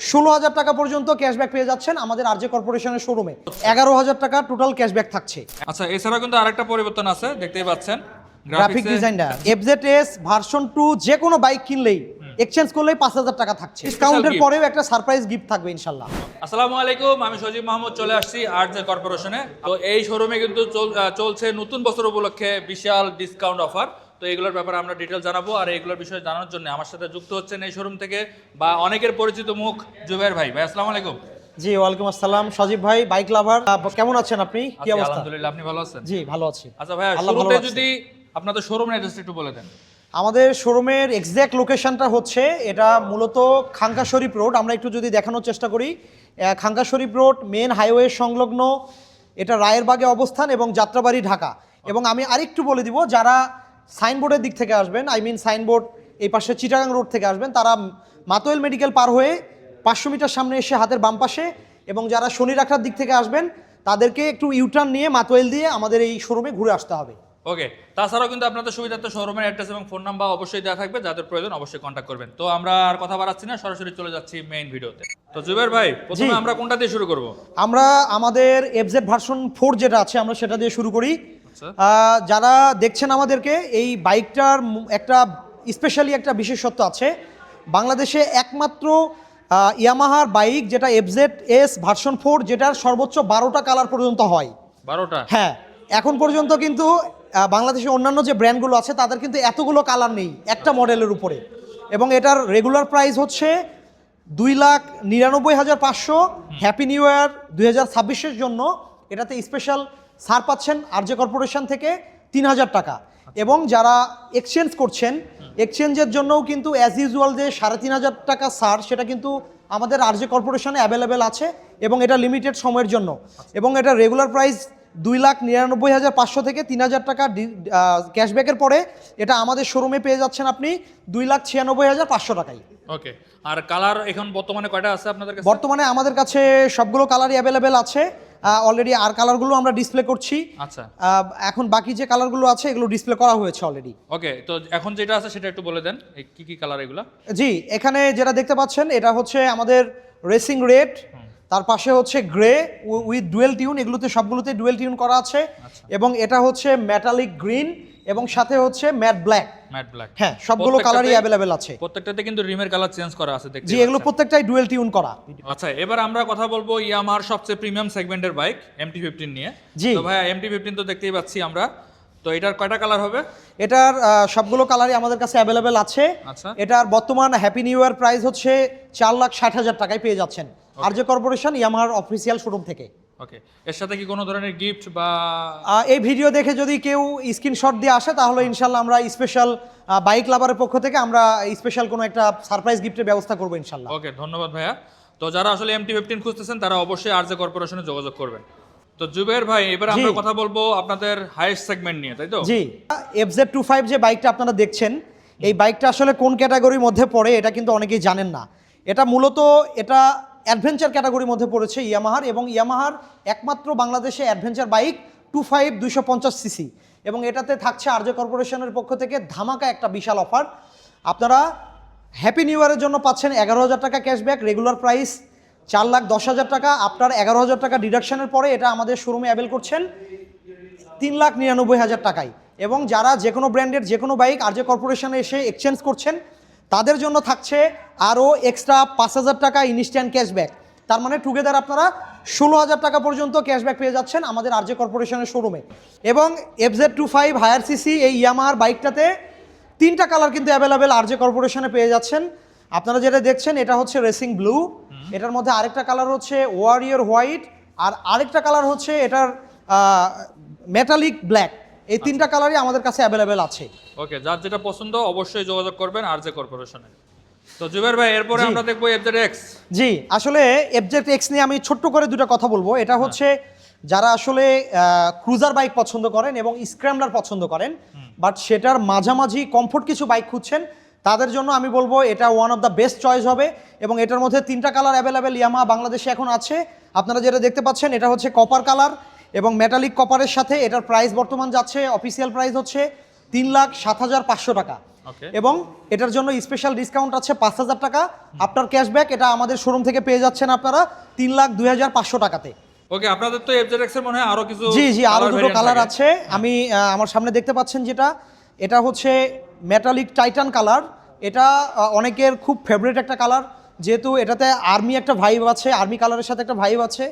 ষোলো হাজার টাকা পর্যন্ত ক্যাশব্যাক পেয়ে যাচ্ছেন আমাদের আরজে কর্পোরেশনের শোরুমে এগারো হাজার টাকা টোটাল ক্যাশব্যাক থাকছে। আচ্ছা এছাড়াও কিন্তু আরেকটা পরিবর্তন আছে দেখতেই পাচ্ছেন। গ্রাফিক ডিজাইনটা এফজেড এস ভার্সন টু যে কোনো বাইক কিনলেই এক্সচেঞ্জ করলেই পাঁচ হাজার টাকা থাকছে। ডিসকাউন্টের। পরেও একটা সারপ্রাইজ গিফট থাকবে ইনশাল্লাহ। আসসালামু আলাইকুম আমি সজীব মাহমুদ চলে আসছি আর্ট জে কর্পোরেশনে। তো এই শোরুমে কিন্তু চলছে নতুন বছর উপলক্ষে বিশাল ডিসকাউন্ট অফার তো এগুলোর ব্যাপারে আমরা ডিটেল জানাব আর এগুলোর বিষয়ে জানার জন্য আমার সাথে যুক্ত হচ্ছেন এই শোরুম থেকে বা অনেকের পরিচিত মুখ জুবের ভাই। ভাই আসসালামু আলাইকুম। জি ওয়ালাইকুম আসসালাম। সজীব ভাই বাইক লাভার কেমন আছেন আপনি? কি অবস্থা? আলহামদুলিল্লাহ আপনি ভালো আছেন? জি ভালো আছি। আচ্ছা ভালো শুরুতে যদি আপনাদের শোরুমের অ্যাড্রেসটা একটু বলে দেন। আমাদের শোরুমের এক্স্যাক্ট লোকেশনটা হচ্ছে এটা মূলত খাঙ্কা শরীফ রোড আমরা একটু যদি দেখানোর চেষ্টা করি Khanka Sharif road main highway সংলগ্ন এটা রায়েরবাগে অবস্থান এবং যাত্রাবাড়ি ঢাকা। এবং আমি আরেকটু বলে দিব যারা সাইনবোর্ডের দিক থেকে আসবেন আই মিন সাইনবোর্ড এই পাশে চিটাগাং রোড থেকে আসবেন তারা মাতোয়েল মেডিকেল পার হয়ে পাঁচশো মিটার সামনে এসে হাতের বাম পাশে এবং যারা শনি রাখার দিক থেকে আসবেন তাদেরকে একটু ইউটার্ন নিয়ে মাতোয়েল দিয়ে আমাদের এই শোরুমে ঘুরে আসতে হবে। ওকে তাছাড়াও কিন্তু আপনাদের সুবিধার্থে শোরুমের অ্যাড্রেস এবং ফোন নাম্বার অবশ্যই দেওয়া থাকবে যাদের প্রয়োজন অবশ্যই কন্ট্যাক্ট করবেন। তো আমরা আর কথা বাড়াচ্ছি না সরাসরি চলে যাচ্ছি মেইন ভিডিওতে। তো জুবের ভাই প্রথমে আমরা কোনটা দিয়ে শুরু করব? আমরা আমাদের এফজেড ভার্সন ফোর যেটা আছে আমরা সেটা দিয়ে শুরু করি। যারা দেখছেন আমাদেরকে এই বাইকটার একটা স্পেশালি একটা বিশেষত্ব আছে। বাংলাদেশে একমাত্র ইয়ামাহার বাইক যেটা এফজেড এস ভার্সন ফোর যেটার সর্বোচ্চ বারোটা কালার পর্যন্ত হয়। বারোটা? হ্যাঁ এখন পর্যন্ত কিন্তু আহ, বাংলাদেশে অন্যান্য যে ব্র্যান্ডগুলো আছে তাদের কিন্তু এতগুলো কালার নেই একটা মডেলের উপরে। এবং এটার রেগুলার প্রাইস হচ্ছে দুই লাখ নিরানব্বই হাজার পাঁচশো। হ্যাপি নিউ ইয়ার দুই হাজার ছাব্বিশের জন্য। এটাতে স্পেশাল ছাড় পাচ্ছেন আরজে কর্পোরেশন থেকে তিন হাজার টাকা। এবং যারা এক্সচেঞ্জ করছেন এক্সচেঞ্জের জন্যও কিন্তু অ্যাজ ইউজুয়াল যে সাড়ে তিন হাজার টাকা সার সেটা কিন্তু আমাদের আরজে কর্পোরেশনে অ্যাভেলেবেল আছে এবং এটা লিমিটেড সময়ের জন্য। এবং এটা রেগুলার প্রাইস দুই লাখ নিরানব্বই হাজার পাঁচশো থেকে তিন হাজার টাকা ক্যাশব্যাকের পরে এটা আমাদের শোরুমে পেয়ে যাচ্ছেন আপনি দুই লাখ ছিয়ানব্বই হাজার পাঁচশো টাকায়। ওকে আর কালার এখন বর্তমানে কয়টা আছে আপনাদের বর্তমানে আমাদের কাছে সবগুলো কালারই অ্যাভেলেবেল আছে। অলরেডি আর কালারগুলো আমরা ডিসপ্লে করছি। আচ্ছা। এখন বাকি যে কালারগুলো আছে এগুলো ডিসপ্লে করা হয়েছে অলরেডি ওকে তো এখন যেটা আছে সেটা একটু বলে দেন কি কি কালার এগুলো? জি এখানে যেটা দেখতে পাচ্ছেন এটা হচ্ছে আমাদের রেসিং রেড তার পাশে হচ্ছে গ্রে উইথ ডুয়েল টিউন এগুলোতে সবগুলোতে ডুয়েল টিউন করা আছে। আচ্ছা। এবং এটা হচ্ছে মেটালিক গ্রিন এবং সাথে হচ্ছে ম্যাট ব্ল্যাক। Matte black. হ্যাঁ সবগুলো কালারই অ্যাভেলেবেল আছে। প্রত্যেকটাতে কিন্তু রিমের কালার চেঞ্জ করা আছে দেখতে জি এগুলো প্রত্যেকটাই ডুয়েল টিউন করা। আচ্ছা এবার আমরা কথা বলব ইয়ামার সবচেয়ে প্রিমিয়াম সেগমেন্টের বাইক এমটি ফিফটিন নিয়ে। জি। তো ভাই এমটি ফিফটিন তো দেখতেই পাচ্ছি আমরা। তো এটার কয়টা কালার হবে? এটার সবগুলো কালারই আমাদের কাছে অ্যাভেলেবেল আছে। আচ্ছা। এটার বর্তমান হ্যাপি নিউ ইয়ার প্রাইস হচ্ছে চার লাখ ষাট হাজার টাকায় পেয়ে যাচ্ছেন। আর যে কর্পোরেশন ইয়ামাহার অফিসিয়াল শোরুম থেকে। ওকে এর সাথে কি কোনো ধরনের গিফট বা এই ভিডিও দেখে যদি কেউ স্ক্রিনশট দিয়ে আসে তাহলে ইনশাল্লাহ আমরা স্পেশাল বাইক লাভারের পক্ষ থেকে আমরা স্পেশাল কোনো একটা সারপ্রাইজ গিফটের ব্যবস্থা করব ইনশাল্লাহ। ওকে ধন্যবাদ ভাইয়া। তো যারা আসলে এমটি ফিফটিন খুঁজতেছেন তারা অবশ্যই আরজে কর্পোরেশনে যোগাযোগ করবেন। তো জুবের ভাই এবার আমরা কথা বলব আপনাদের হাইয়েস্ট সেগমেন্ট নিয়ে তাই তো? জি। এফ জেড টু ফাইভ যে বাইকটা আপনারা দেখছেন এই বাইকটা আসলে কোন ক্যাটাগরির মধ্যে পড়ে এটা কিন্তু অনেকেই জানেন না। এটা মূলত এটা অ্যাডভেঞ্চার ক্যাটাগরির মধ্যে পড়েছে ইয়ামাহার এবং ইয়ামাহার একমাত্র বাংলাদেশে অ্যাডভেঞ্চার বাইক টু ফাইভ দুইশো পঞ্চাশ সিসি এবং এটাতে থাকছে আর্য কর্পোরেশনের পক্ষ থেকে ধামাকা একটা বিশাল অফার। আপনারা হ্যাপি নিউ ইয়ারের জন্য পাচ্ছেন এগারো হাজার টাকা ক্যাশব্যাক, রেগুলার প্রাইস চার লাখ দশ হাজার টাকা। আপনার এগারো হাজার টাকা ডিডাকশনের পরে এটা আমাদের শোরুমে অ্যাভেল করছেন তিন লাখ নিরানব্বই হাজার টাকায়। এবং যারা যে কোনো ব্র্যান্ডের যে কোনো বাইক আর যে কর্পোরেশনে এসে এক্সচেঞ্জ করছেন তাদের জন্য থাকছে আরও এক্সট্রা পাঁচ হাজার টাকা ইনস্ট্যান্ট ক্যাশব্যাক তার মানে টুগেদার আপনারা ষোলো হাজার টাকা পর্যন্ত ক্যাশব্যাক পেয়ে যাচ্ছেন আমাদের আরজে কর্পোরেশনের শোরুমে এবং FZ two five higher CC এই ইয়ামার বাইকটাতে তিনটা কালার কিন্তু অ্যাভেলেবেল আরজে কর্পোরেশনে পেয়ে যাচ্ছেন। আপনারা যেটা দেখছেন এটা হচ্ছে রেসিং ব্লু এটার মধ্যে আরেকটা কালার হচ্ছে ওয়ারিয়র হোয়াইট আর আরেকটা কালার হচ্ছে এটার মেটালিক ব্ল্যাক এই তিনটা কালারই আমাদের কাছে অ্যাভেলেবেল আছে। ওকে যার যেটা পছন্দ অবশ্যই যোগাযোগ করবেন আর জে কর্পোরেশনে। তো জুবের ভাই এরপরে আমরা দেখব এফজেড এক্স জি আসলে এফজেড এক্স নিয়ে আমি ছোট্ট করে দুটো কথা বলব। এটা হচ্ছে যারা আসলে ক্রুজার বাইক পছন্দ করেন এবং স্ক্র্যামলার পছন্দ করেন বাট সেটার মাঝামাঝি কমফোর্ট কিছু বাইক খুঁজছেন তাদের জন্য আমি বলব এটা one of the best choice হবে এবং এটার মধ্যে তিনটা কালার অ্যাভেলেবেল ইয়ামা বাংলাদেশে এখন আছে। আপনারা যেটা দেখতে পাচ্ছেন এটা হচ্ছে কপার কালার এবং মেটালিক কপারের সাথে এটার প্রাইস বর্তমান যাচ্ছে অফিসিয়াল প্রাইস হচ্ছে তিন লাখ সাত হাজার পাঁচশো টাকা। এবং এটার জন্য স্পেশাল ডিসকাউন্ট আছে পাঁচ হাজার টাকা। আপনার ক্যাশব্যাক এটা আমাদের শোরুম থেকে পেয়ে যাচ্ছেন আপনারা তিন লাখ দুই হাজার পাঁচশো টাকাতে। ওকে আপনাদের তো এফজেড এক্সের মনে হয় আরও কিছু জি জি আরও দুটো কালার আছে। আমি আমার সামনে দেখতে পাচ্ছেন যেটা এটা হচ্ছে মেটালিক টাইটান কালার এটা অনেকের খুব ফেভারিট একটা কালার যেহেতু এটাতে আর্মি একটা ভাইব আছে আর্মি কালারের সাথে একটা ভাইব আছে।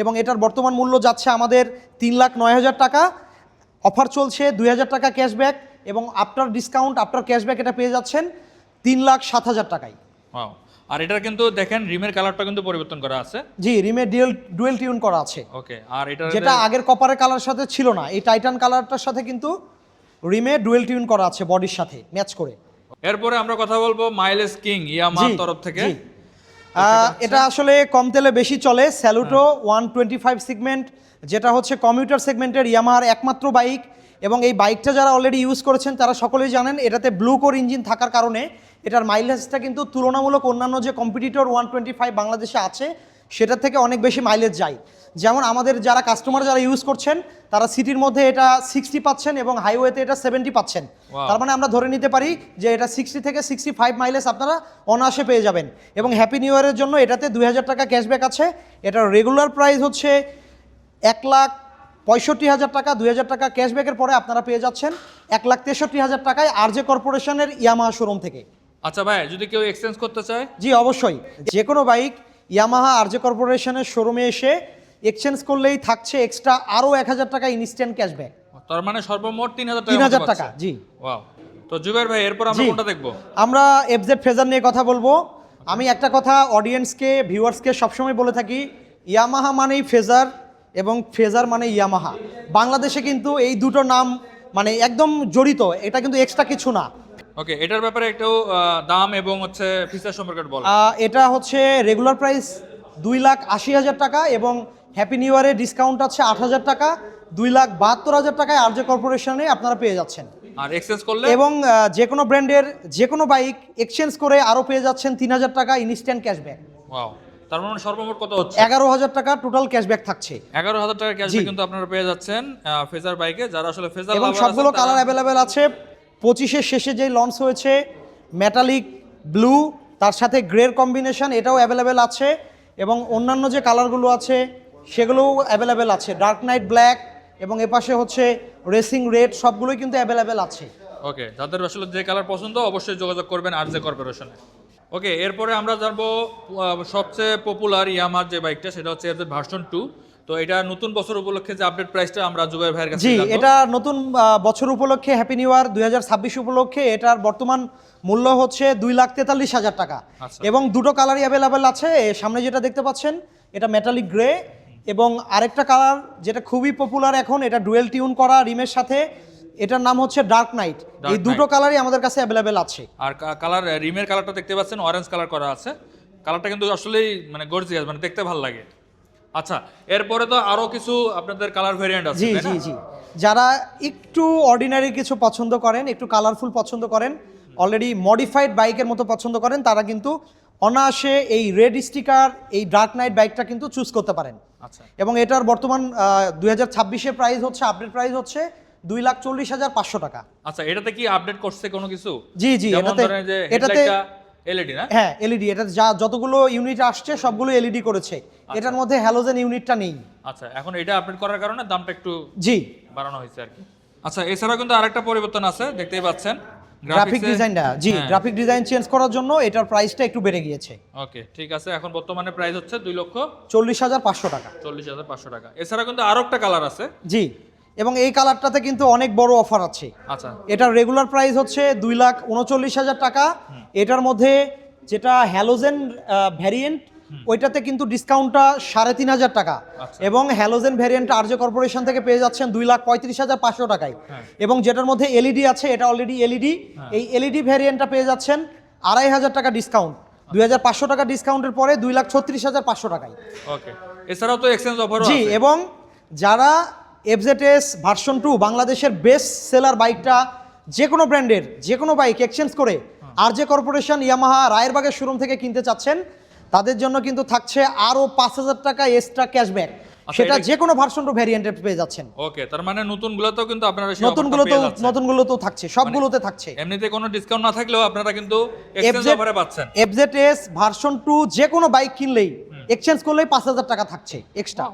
এবং এটার বর্তমান মূল্য যাচ্ছে আমাদের তিন লাখ নয় হাজার টাকা। অফার চলছে দুই হাজার টাকা ক্যাশব্যাক এবং আফটার ডিসকাউন্ট আফটার ক্যাশব্যাক এটা পেয়ে যাচ্ছেন তিন লাখ সাত হাজার টাকায়। আর এটার কিন্তু দেখেন রিমের কালারটা কিন্তু পরিবর্তন করা আছে। জি রিমে ডুয়েল ডুয়েল টিউন করা আছে। ওকে আর এটা যেটা আগের কপারের কালার সাথে ছিল না। এই টাইটান কালারটার সাথে কিন্তু রিমে ডুয়েল টিউন করা আছে বডির সাথে ম্যাচ করে। এরপরে আমরা কথা বলব মাইলেজ কিং ইয়ামার তরফ থেকে। এটা আসলে কম তেলে বেশি চলে। Saluto one twenty five segment যেটা হচ্ছে কমিউটার সেগমেন্টের ইয়ামার একমাত্র বাইক এবং এই বাইকটা যারা অলরেডি ইউজ করেছেন তারা সকলেই জানেন এটাতে ব্লু কোর ইঞ্জিন থাকার কারণে এটার মাইলেজটা কিন্তু তুলনামূলক অন্যান্য যে কম্পিটিটর ওয়ান টোয়েন্টি ফাইভ বাংলাদেশে আছে সেটার থেকে অনেক বেশি মাইলেজ যায়। যেমন আমাদের যারা কাস্টমার যারা ইউজ করছেন তারা সিটির মধ্যে এটা সিক্সটি পাচ্ছেন এবং হাইওয়েতে এটা সেভেন্টি পাচ্ছেন। তার মানে আমরা ধরে নিতে পারি যে এটা সিক্সটি থেকে সিক্সটি ফাইভ মাইলেজ আপনারা অনায়াসে পেয়ে যাবেন। এবং হ্যাপি নিউ ইয়ারের জন্য এটাতে দুই হাজার টাকা ক্যাশব্যাক আছে। এটার রেগুলার প্রাইস হচ্ছে এক লাখ পঁয়ষট্টি হাজার টাকা দুই হাজার টাকা ক্যাশব্যাকের পরে আপনারা পেয়ে যাচ্ছেন এক লাখ তেষট্টি হাজার টাকায় আর আরজে কর্পোরেশনের ইয়ামাহা শোরুম থেকে। আচ্ছা ভাই যদি কেউ এক্সচেঞ্জ করতে চায়? জি অবশ্যই। যে কোনো বাইক ইয়ামাহা আরজে কর্পোরেশনের শোরুমে এসে এক্সচেঞ্জ করলেই থাকছে এক্সট্রা আরও এক হাজার টাকা ইনস্ট্যান্ট ক্যাশব্যাক তার মানে সর্বমোট তিন হাজার তিন হাজার টাকা জি। ওয়াও তো জুবের ভাই এরপর আমরা। কোনটা দেখব? আমরা এফজেড ফেজার নিয়ে কথা বলব। আমি একটা কথা অডিয়েন্সকে ভিউয়ার্সকে সবসময় বলে থাকি ইয়ামাহা মানেই ফেজার এবং ফেজার মানে ইয়ামাহা বাংলাদেশে কিন্তু এই দুটো নাম মানে একদম জড়িত এটা কিন্তু এক্সট্রা কিছু না। ওকে এটার ব্যাপারে একটু দাম এবং হচ্ছে ফিচার সম্পর্কে বল। এটা হচ্ছে রেগুলার প্রাইস দুই লাখ আশি হাজার টাকা এবং হ্যাপি নিউ ইয়ারে ডিসকাউন্ট আছে আট হাজার টাকা দুই লাখ বাহাত্তর হাজার টাকায় আরজে কর্পোরেশনে আপনারা পেয়ে যাচ্ছেন। আর এক্সচেঞ্জ করলে? এবং যে কোনো ব্র্যান্ডের যে কোনো বাইক এক্সচেঞ্জ করে আরও পেয়ে যাচ্ছেন তিন হাজার টাকা ইনস্ট্যান্ট ক্যাশব্যাক ওয়াও তার মানে সর্বমোট কত হচ্ছে? এগারো হাজার টাকা টোটাল ক্যাশব্যাক থাকছে। এগারো হাজার টাকার ক্যাশব্যাক কিন্তু আপনারা পেয়ে যাচ্ছেন ফেজার বাইকে যারা আসলে ফেজার এবং সবগুলো কালার অ্যাভেলেবেল আছে। পঁচিশের শেষে যে লঞ্চ হয়েছে মেটালিক ব্লু তার সাথে গ্রের কম্বিনেশন এটাও অ্যাভেলেবেল আছে। এবং অন্যান্য যে কালারগুলো আছে, সেগুলোও অ্যাভেলেবেল আছে। ডার্ক নাইট ব্ল্যাক এবং এপাশে হচ্ছে রেসিং রেড সবগুলোই কিন্তু অ্যাভেলেবেল আছে। ওকে যাদের আসলে যে কালার পছন্দ, অবশ্যই যোগাযোগ করবেন আর জে কর্পোরেশনে ওকে এরপরে আমরা জানব সবচেয়ে পপুলার ইয়ামার যে বাইকটা সেটা হচ্ছে এদের ভার্সন টু তো এটা নতুন বছর উপলক্ষে যে আপডেট প্রাইসটা আমরা জুবাই ভাইয়ের কাছে জি এটা নতুন বছর উপলক্ষে হ্যাপি নিউ ইয়ার দুই উপলক্ষে এটার বর্তমান মূল্য হচ্ছে দুই লাখ তেতাল্লিশ হাজার টাকা। আচ্ছা। এবং দুটো কালারই অ্যাভেলেবেল আছে সামনে যেটা দেখতে পাচ্ছেন এটা মেটালিক গ্রে এবং আরেকটা কালার যেটা খুবই পপুলার এখন এটা ডুয়েল টিউন করা রিমের সাথে এটার নাম হচ্ছে ডার্ক নাইট এই দুটো কালারই আমাদের কাছে অ্যাভেলেবেল আছে। আর কালার রিমের কালারটা দেখতে পাচ্ছেন অরেঞ্জ কালার করা আছে। কালারটা কিন্তু আসলেই মানে গর্জিয়াস মানে দেখতে ভালো লাগে। আচ্ছা এরপরে তো আরও কিছু আপনাদের কালার ভেরিয়েন্ট আছে জি জি জি। যারা একটু অর্ডিনারি কিছু পছন্দ করেন একটু কালারফুল পছন্দ করেন অলরেডি মডিফাইড বাইকের মতো পছন্দ করেন তারা কিন্তু অনায়াসে এই রেড স্টিকার এই ডার্ক নাইট বাইকটা কিন্তু চুজ করতে পারেন। আচ্ছা। এবং এটার বর্তমান দুই হাজার ছাব্বিশের প্রাইস হচ্ছে আপডেট প্রাইস হচ্ছে দুই লাখ চল্লিশ হাজার পাঁচশো টাকা। আচ্ছা এটাতে কি আপডেট করছে কোনো কিছু? জি জি এটাতে এটাতে এলইডি না? হ্যাঁ এলইডি এটা যা যতগুলো ইউনিট আসছে সবগুলো এলইডি করেছে। এটার মধ্যে হ্যালোজেন ইউনিটটা নেই। আচ্ছা এখন এটা আপডেট করার কারণে দামটা একটু জি। বাড়ানো হয়েছে আর কি। আচ্ছা এছাড়াও কিন্তু আরেকটা পরিবর্তন আছে দেখতেই পাচ্ছেন। গ্রাফিক ডিজাইনটা জি গ্রাফিক ডিজাইন চেঞ্জ করার জন্য এটার প্রাইসটা একটু বেড়ে গিয়েছে। ওকে ঠিক আছে এখন বর্তমানে প্রাইস হচ্ছে দুই লক্ষ চল্লিশ হাজার পাঁচশো টাকা। চল্লিশ হাজার পাঁচশো টাকা। এছাড়া কিন্তু আরও একটা কালার আছে। জি। এবং এই কালারটাতে কিন্তু অনেক বড় অফার আছে। আচ্ছা। এটার রেগুলার প্রাইস হচ্ছে দুই লাখ উনচল্লিশ হাজার টাকা। এটার মধ্যে যেটা হ্যালোজেন ভ্যারিয়েন্ট ওইটাতে কিন্তু ডিসকাউন্টটা সাড়ে তিন হাজার টাকা। আচ্ছা। এবং হ্যালোজেন ভ্যারিয়েন্ট আরজে কর্পোরেশন থেকে পেয়ে যাচ্ছেন দুই লাখ পঁয়ত্রিশ হাজার পাঁচশো টাকায়। হ্যাঁ। এবং যেটার মধ্যে এলইডি আছে এটা অলরেডি এলইডি এই এলইডি ভ্যারিয়েন্টটা পেয়ে যাচ্ছেন আড়াই হাজার টাকা ডিসকাউন্ট দুই হাজার পাঁচশো টাকা ডিসকাউন্টের পরে দুই লাখ ছত্রিশ হাজার পাঁচশো টাকায়। ওকে এছাড়াও তো এক্সচেঞ্জ অফারও জি এবং যারা এফজেডএস ভার্সন টু বাংলাদেশের বেস্ট সেলার বাইকটা যে কোনো ব্র্যান্ডের যে কোনো বাইক এক্সচেঞ্জ করে আর যে কর্পোরেশন ইয়ামাহা রায়েরবাগের শোরুম থেকে কিনতে চাচ্ছেন তাদের জন্য কিন্তু থাকছে আরও পাঁচ হাজার টাকা এক্সট্রা ক্যাশব্যাক সেটা যে কোনো ভার্সন টু ভ্যারিয়েন্টে পেয়ে যাচ্ছেন। ওকে তার মানে নতুন গুলোতেও কিন্তু আপনারা তো পেয়ে যাচ্ছেন। তো থাকছে সবগুলোতে থাকছে। এমনিতে কোনো ডিসকাউন্ট না থাকলেও আপনারা কিন্তু এক্সচেঞ্জ অফারে পাচ্ছেন। এফজেড এস ভার্সন টু যে কোনো বাইক কিনলেই এক্সচেঞ্জ করলেই পাঁচ হাজার টাকা থাকছে এক্সট্রা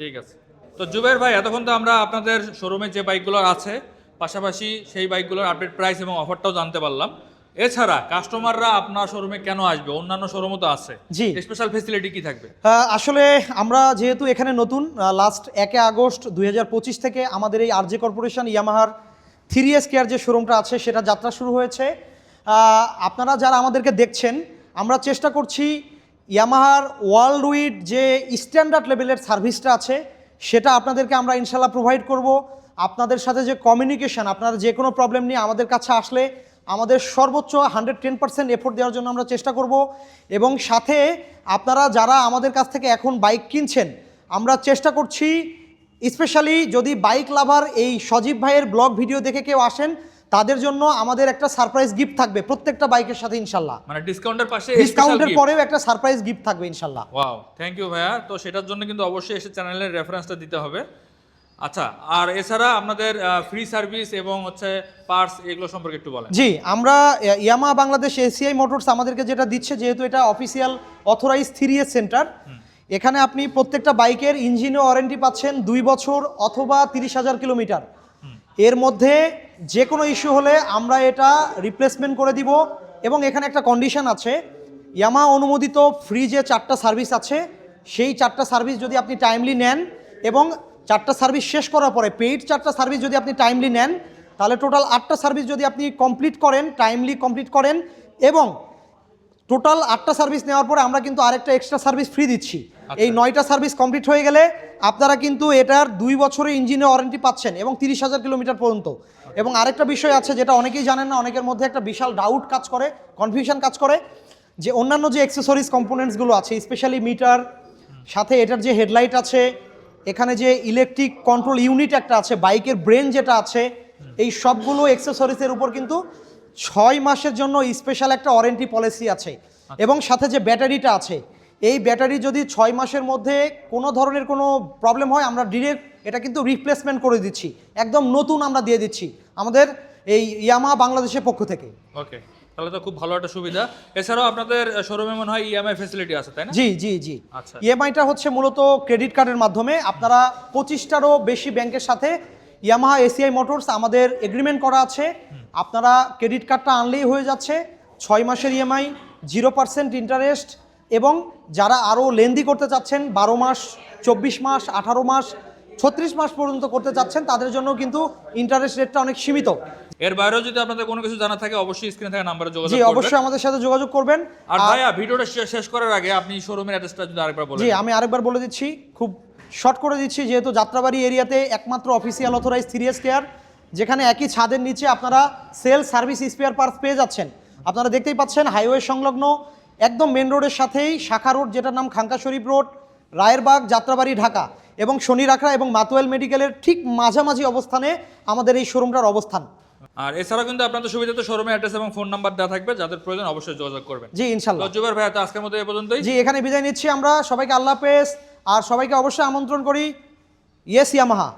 ঠিক আছে। তো জুবের ভাই এতক্ষণ তো আমরা আপনাদের শোরুমে যে বাইকগুলো আছে পাশাপাশি সেই বাইকগুলোর আপডেট প্রাইস এবং অফারটাও জানতে পারলাম। এছাড়া কাস্টমাররা আপনার শোরুমে কেন আসবে? অন্যান্য শোরুমও তো আছে। জি। স্পেশাল ফেসিলিটি কি থাকবে? আসলে আমরা যেহেতু এখানে নতুন লাস্ট একে আগস্ট দুই হাজার পঁচিশ থেকে আমাদের এই আরজে কর্পোরেশন ইয়ামাহার থ্রি এস কেয়ার যে শোরুমটা আছে সেটা যাত্রা শুরু হয়েছে। আপনারা যারা আমাদেরকে দেখছেন আমরা চেষ্টা করছি ইয়ামাহার ওয়ার্ল্ড উইড যে স্ট্যান্ডার্ড লেভেলের সার্ভিসটা আছে সেটা আপনাদেরকে আমরা ইনশাল্লাহ প্রোভাইড করব। আপনাদের সাথে যে কমিউনিকেশান আপনারা যে কোনো প্রবলেম নিয়ে আমাদের কাছে আসলে আমাদের সর্বোচ্চ হান্ড্রেড টেন পার্সেন্ট এফোর্ট দেওয়ার জন্য আমরা চেষ্টা করব। এবং সাথে আপনারা যারা আমাদের কাছ থেকে এখন বাইক কিনছেন, আমরা চেষ্টা করছি স্পেশালি যদি বাইক লাভার এই সজীব ভাইয়ের ব্লগ ভিডিও দেখে কেউ আসেন তাদের জন্য আমাদের একটা সারপ্রাইজ গিফট থাকবে প্রত্যেকটা বাইকের সাথে ইনশাল্লাহ। মানে ডিসকাউন্টের পাশে ডিসকাউন্টের পরেও একটা সারপ্রাইজ গিফট থাকবে ইনশাল্লাহ। ওয়াও থ্যাংক ইউ ভাইয়া। তো সেটার জন্য কিন্তু অবশ্যই এসে চ্যানেলের রেফারেন্সটা দিতে হবে। আচ্ছা আর এছাড়া আপনাদের ফ্রি সার্ভিস এবং হচ্ছে পার্টস এগুলো সম্পর্কে একটু বলেন। জি আমরা ইয়ামা বাংলাদেশ এসিআই মোটরস আমাদেরকে যেটা দিচ্ছে যেহেতু এটা অফিসিয়াল অথরাইজ থ্রি সেন্টার এখানে আপনি প্রত্যেকটা বাইকের ইঞ্জিনে ওয়ারেন্টি পাচ্ছেন দুই বছর অথবা তিরিশ হাজার কিলোমিটার। এর মধ্যে যে কোনো ইস্যু হলে আমরা এটা রিপ্লেসমেন্ট করে দিব এবং এখানে একটা কন্ডিশন আছে। ইয়ামা অনুমোদিত ফ্রি যে চারটা সার্ভিস আছে। সেই চারটা সার্ভিস যদি আপনি টাইমলি নেন এবং চারটা সার্ভিস শেষ করার পরে পেইড চারটা সার্ভিস যদি আপনি টাইমলি নেন তাহলে টোটাল আটটা সার্ভিস যদি আপনি কমপ্লিট করেন টাইমলি কমপ্লিট করেন এবং টোটাল আটটা সার্ভিস নেওয়ার পরে আমরা কিন্তু আরেকটা এক্সট্রা সার্ভিস ফ্রি দিচ্ছি। এই নয়টা সার্ভিস কমপ্লিট হয়ে গেলে আপনারা কিন্তু এটার দুই বছরের ইঞ্জিনের ওয়ারেন্টি পাচ্ছেন এবং তিরিশ হাজার কিলোমিটার পর্যন্ত। এবং আরেকটা বিষয় আছে যেটা অনেকেই জানেন না অনেকের মধ্যে একটা বিশাল ডাউট কাজ করে কনফিউশন কাজ করে যে অন্যান্য যে অ্যাক্সেসরিজ কম্পোনেন্টসগুলো আছে স্পেশালি মিটার সাথে এটার যে হেডলাইট আছে এখানে যে ইলেকট্রিক কন্ট্রোল ইউনিট একটা আছে বাইকের ব্রেন যেটা আছে এই সবগুলো অ্যাক্সেসরিজের উপর কিন্তু ছয় মাসের জন্য স্পেশাল একটা ওয়ারেন্টি পলিসি আছে। এবং সাথে যে ব্যাটারিটা আছে এই ব্যাটারি যদি ছয় মাসের মধ্যে কোনো ধরনের কোনো প্রবলেম হয় আমরা ডিরেক্ট এটা কিন্তু রিপ্লেসমেন্ট করে দিচ্ছি। একদম নতুন আমরা দিয়ে দিচ্ছি আমাদের এই ইয়ামা বাংলাদেশের পক্ষ থেকে। ওকে তাহলে তো খুব ভালো একটা সুবিধা। এছাড়াও আপনাদের শোরুমে মনে হয় ইএমআই ফেসিলিটি আছে তাই না? জি জি জি। আচ্ছা। ইএমআইটা হচ্ছে মূলত ক্রেডিট কার্ডের মাধ্যমে। আপনারা পঁচিশটারও বেশি ব্যাংকের সাথে ইয়ামাহা এসিআই মোটরস আমাদের এগ্রিমেন্ট করা আছে। আপনারা ক্রেডিট কার্ডটা আনলেই হয়ে যাচ্ছে। ছয় মাসের ইএমআই জিরো পার্সেন্ট ইন্টারেস্ট এবং যারা আরও লেন্দি করতে চাচ্ছেন বারো মাস চব্বিশ মাস আঠারো মাস ছত্রিশ মাস পর্যন্ত করতে চাচ্ছেন তাদের জন্য কিন্তু ইন্টারেস্ট রেটটা অনেক সীমিত। এর বাইরেও যদি আপনাদের কোনো কিছু জানা থাকে অবশ্যই স্ক্রিনে থাকা নাম্বারে যোগাযোগ জি অবশ্যই আমাদের সাথে যোগাযোগ করবেন। আর ভাইয়া ভিডিওটা শেষ করার আগে আপনি শোরুমের অ্যাড্রেসটা যদি আরেকবার বলেন। জি আমি আরেকবার বলে দিচ্ছি খুব শর্ট করে দিচ্ছি যেহেতু যাত্রাবাড়ি এরিয়াতে একমাত্র অফিসিয়াল অথরাইজ সিরিয়াস কেয়ার যেখানে একই ছাদের নিচে আপনারা সেল সার্ভিস স্পেয়ার পার্টস পেয়ে যাচ্ছেন। আপনারা দেখতেই পাচ্ছেন হাইওয়ে সংলগ্ন একদম মেন রোডের সাথেই শাখা রোড যেটার নাম খাঙ্কা শরীফ রোড রায়েরবাগ যাত্রাবাড়ি ঢাকা এবং শনি রাখড়া এবং মাতুয়েল মেডিকেলের ঠিক মাঝামাঝি অবস্থানে আমাদের এই শোরুমটার অবস্থান। আর এছাড়াও কিন্তু আপনাদের সুবিধা তো শোরুমের অ্যাড্রেস এবং ফোন নাম্বার দেওয়া থাকবে যাদের প্রয়োজন অবশ্যই যোগাযোগ করবেন। জি ইনশাল্লাহ। জুবের ভাইয়া তো আজকের মতো এ পর্যন্তই। জি এখানে বিদায় নিচ্ছি আমরা। সবাইকে আল্লাহ হাফেজ। আর সবাইকে অবশ্যই আমন্ত্রণ করি। Yes Yamaha